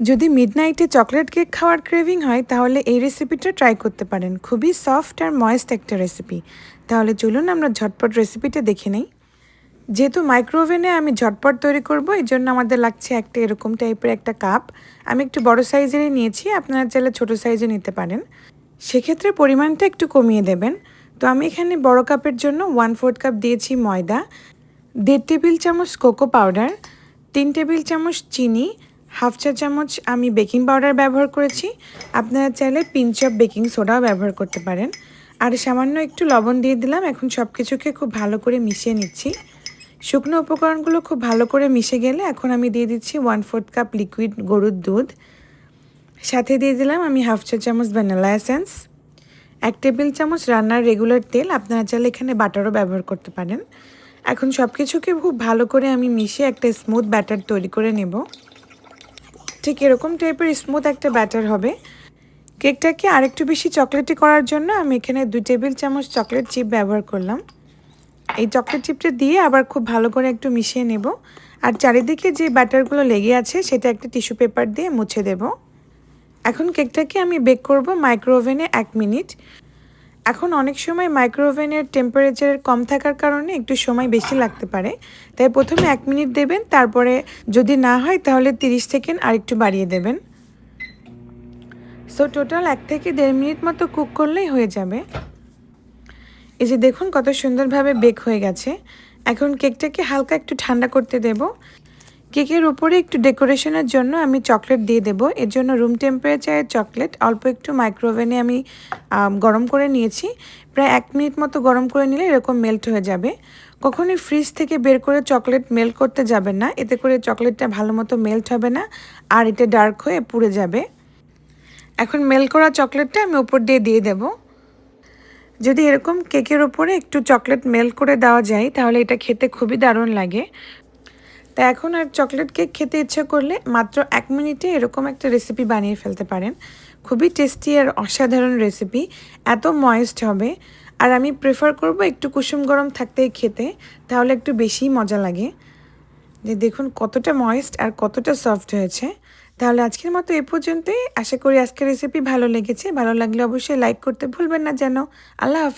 যদি মিডনাইটে chocolate cake খাওয়ার ক্রেভিং হয়, তাহলে এই রেসিপিটা ট্রাই করতে পারেন। খুবই সফট আর ময়েস্ট একটা রেসিপি তাহলে চলুন আমরা ঝটপট রেসিপিটা দেখে নেই। যেহেতু মাইক্রোওভেনে আমি ঝটপট তৈরি করব, এই জন্য আমাদের লাগছে একটা এরকম টাইপের একটা কাপ আমি একটু বড় সাইজেরই নিয়েছি, আপনারা চাইলে ছোটো সাইজে নিতে পারেন। সেক্ষেত্রে পরিমাণটা একটু কমিয়ে দেবেন। তো আমি এখানে বড় কাপের জন্য ওয়ান ফোর্থ কাপ দিয়েছি ময়দা, দেড় টেবিল চামচ কোকো পাউডার তিন টেবিল চামচ চিনি হাফ চা চামচ আমি বেকিং পাউডার ব্যবহার করেছি। আপনারা চাইলে পিঞ্চ অফ বেকিং সোডাও ব্যবহার করতে পারেন। আর সামান্য একটু লবণ দিয়ে দিলাম, এখন সব কিছুকে খুব ভালো করে মিশিয়ে নিচ্ছি। শুকনো উপকরণগুলো খুব ভালো করে মিশে গেলে এখন আমি দিয়ে দিচ্ছি ওয়ান ফোর্থ কাপ লিকুইড গরুর দুধ। সাথে দিয়ে দিলাম আমি হাফ চা চামচ ভ্যানিলা এসেন্স। এক টেবিল চামচ রান্নার রেগুলার তেল, আপনারা চাইলে এখানে বাটারও ব্যবহার করতে পারেন। এখন সব কিছুকে খুব ভালো করে আমি মিশিয়ে একটা স্মুথ ব্যাটার তৈরি করে নেব। ঠিক এরকম টাইপের স্মুথ একটা ব্যাটার হবে। কেকটাকে আরেকটু বেশি চকলেটি করার জন্য আমি এখানে দুই টেবিল চামচ চকলেট চিপ ব্যবহার করলাম। এই চকলেট চিপটা দিয়ে আবার খুব ভালো করে একটু মিশিয়ে নেব। আর চারিদিকে যে ব্যাটারগুলো লেগে আছে, সেটা একটা টিস্যু পেপার দিয়ে মুছে দেব। এখন কেকটাকে আমি বেক করব মাইক্রো ওভেনে এক মিনিট এখন অনেক সময় মাইক্রোওভেনের টেম্পারেচার কম থাকার কারণে একটু সময় বেশি লাগতে পারে। তাই প্রথমে এক মিনিট দেবেন, তারপরে যদি না হয় তাহলে তিরিশ সেকেন্ড আর একটু বাড়িয়ে দেবেন। সো টোটাল এক থেকে দেড় মিনিট মতো কুক করলেই হয়ে যাবে। এই যে দেখুন কত সুন্দরভাবে বেক হয়ে গেছে। এখন কেকটাকে হালকা একটু ঠান্ডা করতে দেব। কেকের উপরে একটু ডেকোরেশনের জন্য আমি চকলেট দিয়ে দেব। এর জন্য রুম টেম্পারেচারের চকলেট, অল্প একটু মাইক্রোওভেনে আমি গরম করে নিয়েছি। প্রায় এক মিনিট মতো গরম করে নিলে এরকম মেল্ট হয়ে যাবে। কখনোই ফ্রিজ থেকে বের করে চকলেট মেল্ট করতে যাবেন না। এতে করে চকলেটটা ভালো মতো মেল্ট হবে না আর এটা ডার্ক হয়ে পুড়ে যাবে। এখন মেল্ট করা চকলেটটা আমি উপর দিয়ে দিয়ে দেবো। যদি এরকম কেকের ওপরে একটু চকলেট মেল্ট করে দেওয়া যায়, তাহলে এটা খেতে খুবই দারুণ লাগে। তা এখন আর চকলেট কেক খেতে ইচ্ছে করলে মাত্র এক মিনিটে এরকম একটা রেসিপি বানিয়ে ফেলতে পারেন। খুবই টেস্টি আর অসাধারণ রেসিপি এত ময়েস্ট হবে। আর আমি প্রেফার করব একটু কুসুম গরম থাকতেই খেতে, তাহলে একটু বেশিই মজা লাগে। যে দেখুন কতটা ময়েস্ট আর কতটা সফট হয়েছে। তাহলে আজকের মতো এ পর্যন্তই। আশা করি আজকের রেসিপি ভালো লেগেছে। ভালো লাগলে অবশ্যই লাইক করতে ভুলবেন না যেন। আল্লাহ হাফিজ।